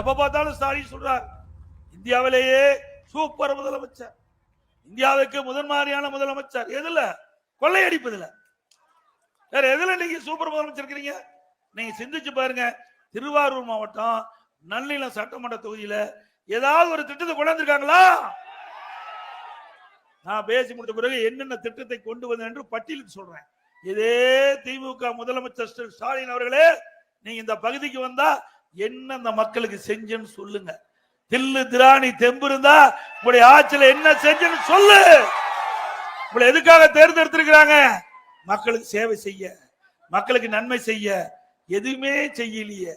எப்ப பார்த்தாலும் ஸ்டாலின் சொல்றார் இந்தியாவிலேயே சூப்பர் முதலமைச்சர். இந்தியாவுக்கு முதன் மாதிரியான முதலமைச்சர். எதுல? கொள்ளையடிப்பதுல. வேற எதுல நீங்க சூப்பர் முதலமைச்சர் இருக்கிறீங்க? நீங்க சிந்திச்சு பாருங்க. திருவாரூர் மாவட்டம் நல்லிலம் சட்டமன்ற தொகுதியில ஏதாவது ஒரு திட்டத்தை கொண்டாந்துருக்காங்களா நான் பேசி முடித்த பிறகு என்னென்ன திட்டத்தை கொண்டு வந்தேன் என்று பட்டியலிட்டு சொல்றேன். இதே திமுக முதலமைச்சர் ஸ்டாலின் அவர்களே நீங்க இந்த பகுதிக்கு வந்தா என்ன அந்த மக்களுக்கு செஞ்சேன்னு சொல்லுங்க. தில்லு திராணி தெம்பு இருந்தா உங்களுடைய ஆட்சியில என்ன செஞ்சேன்னு சொல்லு. உங்களை எதுக்காக தேர்ந்தெடுத்திருக்கிறாங்க? மக்களுக்கு சேவை செய்ய மக்களுக்கு நன்மை செய்ய எதுவுமே செய்யலையே.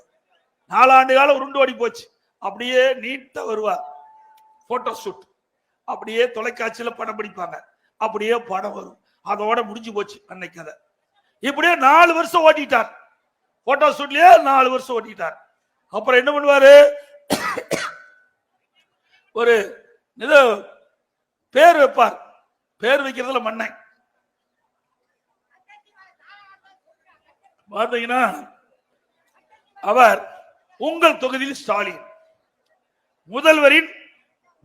நாலாண்டு காலம் உருண்டு ஓடி போச்சு. அப்படியே நீட்டா வருவார். போட்டோ ஷூட் அப்படியே தொலைக்காட்சியில படம் பிடிப்பாங்க. அப்படியே படம் வரும். அதோட முடிஞ்சு போச்சு அன்னைக்கு கதை. இப்படியே நாலு வருஷம் ஓட்டிட்டார். போட்டோ ஷூட்லயே நாலு வருஷம் ஓட்டிட்டார். அப்புறம் என்ன பண்ணுவாரு? ஒரு இது பேர் வைப்பார். பேர் வைக்கிறதுல மன்னன் பார்த்தீங்கன்னா அவர் உங்கள் தொகுதியில் ஸ்டாலின். முதல்வரின்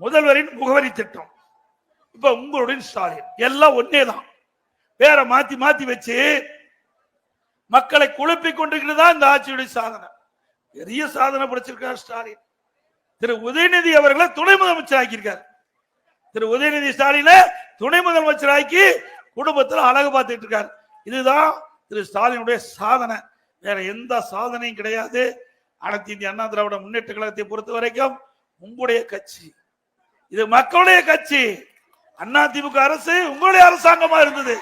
முதல்வரின் முகவரி திட்டம். இப்ப உங்களுடைய ஸ்டாலின். எல்லாம் ஒன்னே தான் பேரை மாத்தி மாத்தி வச்சு மக்களை குழப்பிக் கொண்டிருக்கிறது தான் இந்த ஆட்சியுடைய சாதனை? பெரிய சாதனை படைச்சிருக்கார் ஸ்டாலின். திரு உதயநிதி அவர்களை துணை முதலமைச்சர் ஆக்கியிருக்கார். திரு உதயநிதி ஸ்டாலின துணை முதலமைச்சர் ஆக்கி குடும்பத்தில் அழகு பார்த்துட்டு இருக்கார். இதுதான் திரு ஸ்டாலினுடைய சாதனை. வேற எந்த சாதனையும் கிடையாது. அனைத்து இந்திய அண்ணா திராவிட முன்னேற்ற கழகத்தை பொறுத்த வரைக்கும் உங்களுடைய கட்சி. இது மக்களுடைய கட்சி. அண்ணா திமுக அரசு உங்களுடைய அரசாங்கமா இருந்தது.